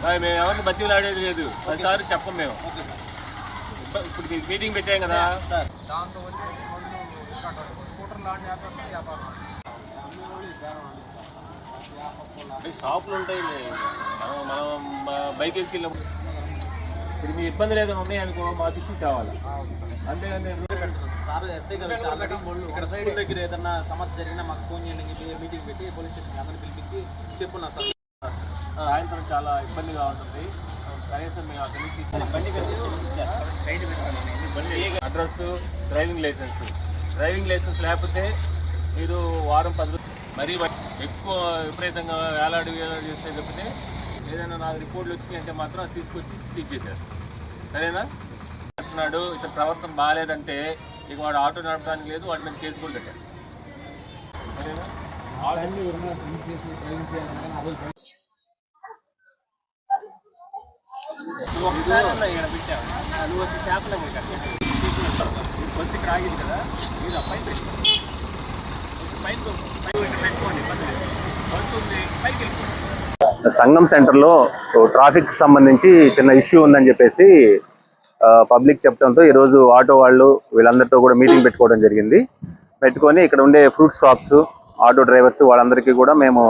మేము ఎవరిని బతిలు ఆడేది లేదు. పదిసార్లు చెప్పం మేము. ఓకే సార్ ఇప్ప- ఇప్పుడు మీకు మీటింగ్ పెట్టాం కదా. సార్ దాంతో షాపులు ఉంటాయి మనం బైక్ వేసుకెళ్ళినప్పుడు. ఇప్పుడు మీ ఇబ్బందులు ఏదైనా ఉన్నాయనుకో మా దృష్టికి కావాలి. అంతేగాని నేను. సార్ ఎస్ఐ గారు వచ్చి ఆల్రెడీ ఇక్కడ స్కూల్ దగ్గర ఏదన్నా సమస్య జరిగినా మాకు ఫోన్ చేయండి మీటింగ్ పెట్టి పోలీస్ స్టేషన్ అందరిని పిలిపించి చెప్పున్నా సార్. సాయంత్రం చాలా ఇబ్బందిగా ఉంటుంది. కనీసం మేము అక్కడి నుంచి బండి address driving license. Driving license లేకపోతే మీరు వారం పది మరీ ఎక్కువ విపరీతంగా వేలాడి వేలాడి చేస్తే తప్పితే ఏదైనా నాకు రిపోర్ట్లు వచ్చినాయంటే మాత్రం అది తీసుకొచ్చి సీజ్ చేశారు సరేనా? అంటున్నాడు ఇతని ప్రవర్తన బాగాలేదంటే ఇక వాడు ఆటో నడపడానికి లేదు వాటి మీద కేసు కూడా కట్టారు సరేనా నువ్వు ఒకసారి ఇక్కడ పెట్టావు నువ్వు వచ్చి వచ్చి ఇక్కడ ఆగింది కదా మీరు ఆ పెట్టుకోండి పైకి వెళ్ళిపోండి సంగం సెంటర్లో ట్రాఫిక్ సంబంధించి చిన్న ఇష్యూ ఉందని చెప్పేసి పబ్లిక్ చెప్పడంతో ఈరోజు ఆటో వాళ్ళు వీళ్ళందరితో కూడా మీటింగ్ పెట్టుకోవడం జరిగింది. పెట్టుకొని ఇక్కడ ఉండే ఫ్రూట్ షాప్స్ ఆటో డ్రైవర్స్ వాళ్ళందరికీ కూడా మేము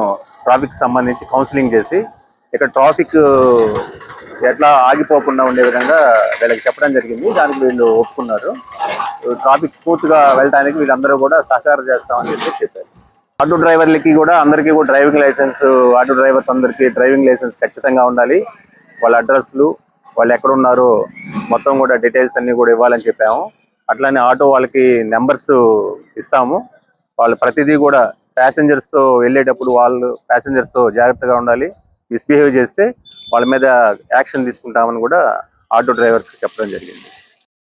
ట్రాఫిక్ సంబంధించి కౌన్సిలింగ్ చేసి ఇక్కడ ట్రాఫిక్ ఎట్లా ఆగిపోకుండా ఉండే విధంగా వీళ్ళకి చెప్పడం జరిగింది. దానికి వీళ్ళు ఒప్పుకున్నారు. ట్రాఫిక్ స్మూత్గా వెళ్ళడానికి వీళ్ళందరూ కూడా సహకారం చేస్తామని చెప్పి చెప్పారు. ఆటో డ్రైవర్లకి కూడా అందరికీ కూడా డ్రైవింగ్ లైసెన్స్ ఆటో డ్రైవర్స్ అందరికీ డ్రైవింగ్ లైసెన్స్ ఖచ్చితంగా ఉండాలి. వాళ్ళ అడ్రస్లు వాళ్ళు ఎక్కడున్నారో మొత్తం కూడా డీటెయిల్స్ అన్ని కూడా ఇవ్వాలని చెప్పాము. అట్లానే ఆటో వాళ్ళకి నెంబర్స్ ఇస్తాము. వాళ్ళు ప్రతిదీ కూడా ప్యాసింజర్స్తో తో వెళ్ళేటప్పుడు వాళ్ళు ప్యాసింజర్స్తో తో జాగ్రత్తగా ఉండాలి. మిస్బిహేవ్ చేస్తే వాళ్ళ మీద యాక్షన్ తీసుకుంటామని కూడా ఆటో డ్రైవర్స్కి చెప్పడం జరిగింది.